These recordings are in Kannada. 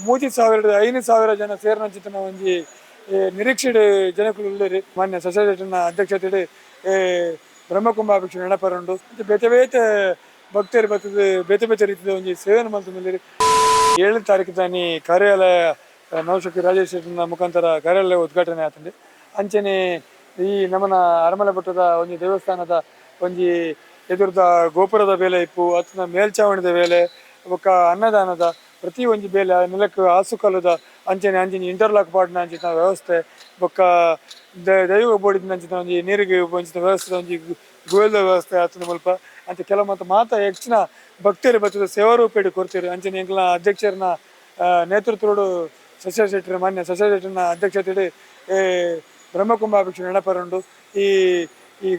ಮೂಜಿ ಸಾವಿರದ ಐದು ಸಾವಿರ ಜನ ಸೇರ್ನಂಚಿತ್ತಿನ ಒಂಜಿ ಏ, ನಿರೀಕ್ಷೆಡ್ ಜನಕುಲು ಉಳ್ಳೇರಿ ಮಾನ್ಯ ಸೊಸೈಟಿನ ಅಧ್ಯಕ್ಷತೆ ಬ್ರಹ್ಮಕುಂಭಾಭಿಕ್ಷೆ ನೆನಪರುಂಡು ಬೇತೆ ಬೇತೆ ಭಕ್ತರು ಬರ್ತದೆ ಬೇತೆ ಬೇತೆ ರೀತಿಯ ಒಂಜಿ ಸೇವೆಯನ್ನು ಮಲ್ತೊಂದುಲ್ಲೆರ್ ಏಳು ತಾರೀಕು ತಾನಿ ಕಾರ್ಯಾಲಯ ಆ, ನವಶಕ್ತಿ ರಾಜೇಶ್ ಶೆಟ್ಟಿನ ಮುಖಾಂತರ ಕಾರ್ಯಾಲಯ ಉದ್ಘಾಟನೆ ಆತಂದೆ ಅಂಚನೆ ಈ ನಮ್ಮನ ಅರಮಲೆ ಬೆಟ್ಟದ ಒಂಜಿ ದೇವಸ್ಥಾನದ ಒಂಜಿ ಎದುರ್ದ ಗೋಪುರದ ಬೇಲೆ ಇಪ್ಪು ಅಥವಾ ಮೇಲ್ಚಾವಣಿದ ಬೇಲೆ ಬೊಕ್ಕ ಅನ್ನದಾನದ ಪ್ರತಿ ಒಂದು ಬೇಲೆ ನೆಲಕ್ಕೆ ಆಸುಕಲ್ಲದ ಅಂಚನೆ ಅಂಚಿನ ಇಂಟರ್ಲಾಕ್ ಪಾಡ್ನ ಅಂಚಿನ ವ್ಯವಸ್ಥೆ, ಬೊಕ್ಕ ದೈವ ಬೋಡಿದ ಅಂಚಿನ ಒಂಜಿ, ನೀರಿಗೆ ಒಂಚಿನ ವ್ಯವಸ್ಥೆ, ಒಂಜಿ ಗೋಲ್ದ ವ್ಯವಸ್ಥೆ ಆತನ ಮುಲ್ಪ. ಅಂತ ಕೆಲವು ಮತ್ತು ಮಾತ ಹೆಚ್ಚಿನ ಭಕ್ತರು ಬರ್ತದೆ ಸೇವಾರೂಪೇಡಿ ಕೊಡ್ತೀರಿ ಅಂಚನೆ ಎಂಕ್ಲ ಅಧ್ಯಕ್ಷರನ್ನ ನೇತೃತ್ವಡು ಸಸ್ಯ ಶೆಟ್ಟರು ಮಾನ್ಯ ಸಸ್ಯ ಶೆಟ್ಟರನ್ನ ಅಧ್ಯಕ್ಷತೆ ಬ್ರಹ್ಮಕುಂಭಾಭಿಕ್ಷೆ ನೆನಪರುಂಡು. ಈ ಈ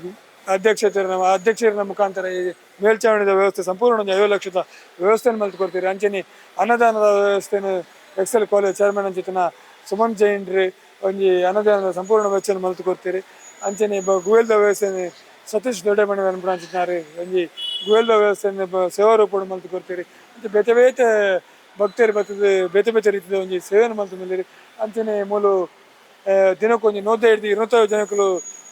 ಅಧ್ಯಕ್ಷತೆ ನಮ್ಮ ಅಧ್ಯಕ್ಷರ ಮುಖಾಂತರ ಈ ಮೇಲ್ಚಾವಣಿದ ವ್ಯವಸ್ಥೆ ಸಂಪೂರ್ಣ ಒಂದು ಐವತ್ತು ಲಕ್ಷದ ವ್ಯವಸ್ಥೆಯನ್ನು ಮಲ್ತು ಅಂಚನೆ ಅನ್ನದಾನದ ವ್ಯವಸ್ಥೆಯನ್ನು ಎಕ್ಸೆಲ್ ಕಾಲೇಜ್ ಚೇರ್ಮನ್ ಅಂಚಿತನ ಸುಮನ್ ಜೈನ್ ರೀ ಒಂಜಿ ಅನ್ನದಾನದ ಸಂಪೂರ್ಣ ವೆಚ್ಚವನ್ನು ಮಲ್ತು ಅಂಚನೆ ಬ ಗುವೆಲ್ದ ವ್ಯವಸ್ಥೆಯನ್ನು ಸತೀಶ್ ದೊಡ್ಡಮಣಿ ಅನ್ಬಿಡ ಅಂಚಿತನ ರೀ ಒಂಜಿ ಗುವೆಲ್ದ ವ್ಯವಸ್ಥೆಯನ್ನು ಸೇವಾ ರೂಪಡು ಮಲ್ತು ಕೊಡ್ತೀರಿ. ಅಂತ ಬೇತೆ ಬೇತೆ ಭಕ್ತರು ಬರ್ತದೆ ಬೇತೆ ಬೇತೆ ರೀತಿಯ ಒಂದು ಸೇವೆಯನ್ನು ಮಲ್ತು ಮಲ್ಲಿರಿ ಅಂಚನೆ ಮೂಲು ಆ, ಹಿಡಿದು ನೂತ ಹಿಡ್ದು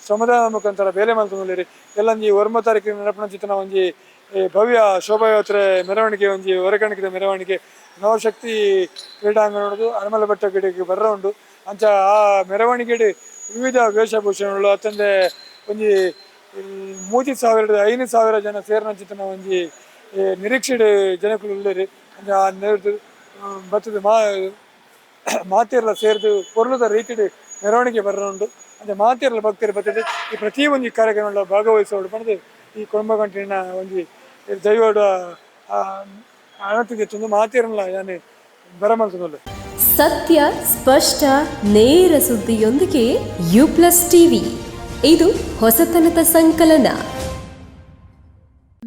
ಶ್ರಮದಾನ ಮುಖಾಂತರ ಬೇಲೆ ಮಲ್ತೊಂದುಲ್ಲೆರಿ ಎಲ್ಲೊಂಜಿ ಒರ್ಮ ತಾರೀಕಿನ ನೆನಪಿನ ಚಿತ್ರ ಒಂಜಿ ಭವ್ಯ ಶೋಭಾಯಾತ್ರೆ ಮೆರವಣಿಗೆ ಒಂಜಿ ಹೊರಗಣಿಕದ ಮೆರವಣಿಗೆ, ನವಶಕ್ತಿ ಕ್ರೀಡಾಂಗಣದ್ದು, ಅರಮಲ ಬೆಟ್ಟ ಗಿಡಕ್ಕೆ ಬರ್ರ ಉಂಡು ಅಂಚ ಆ ಮೆರವಣಿಗೆ ವಿವಿಧ ವೇಷಭೂಷಣಗಳು, ಅತ್ತಂದೆ ಒಂಜಿ ಮೂತಿ ಸಾವಿರದ, ಐದು ಸಾವಿರ ಜನ ಸೇರಿನ ಒಂಜಿ ಒಂದು ನಿರೀಕ್ಷೆಡ್ ಜನಗಳು ಉಳ್ಳೇರಿ ಅಂತ ಆ ನೆರ್ದು ಬತ್ತದ ಮಾ, ಮಾತೆರ್ಲ ಸೇರ್ದು ಪೊರ್ಲುದ ರೀತಿಡ್ ಮೆರವಣಿಗೆ ಬರೋದು ಅಂದ್ರೆ ಮಾತೆರ್ಲ ಭಕ್ತರು ಬರ್ತದೆ. ಈ ಪ್ರತಿಯೊಂದು ಈ ಕಾರ್ಯಕ್ರಮಗಳ ಭಾಗವಹಿಸೋಡು ಬಂದು ಈ ಕುಂಭಗಂಟಿನ ಒಂದು ದೈವಡ ಅಣತಿಗೆ ತುಂಬ ಮಾತಿರಲ್ಲ ಯಾನೆ ಬರಮಲ್ತದಲ್ಲ ಸತ್ಯ, ಸ್ಪಷ್ಟ, ನೇರ ಸುದ್ದಿಯೊಂದಿಗೆ ಯು ಪ್ಲಸ್ ಟಿವಿ ಇದು ಹೊಸತನದ ಸಂಕಲನ.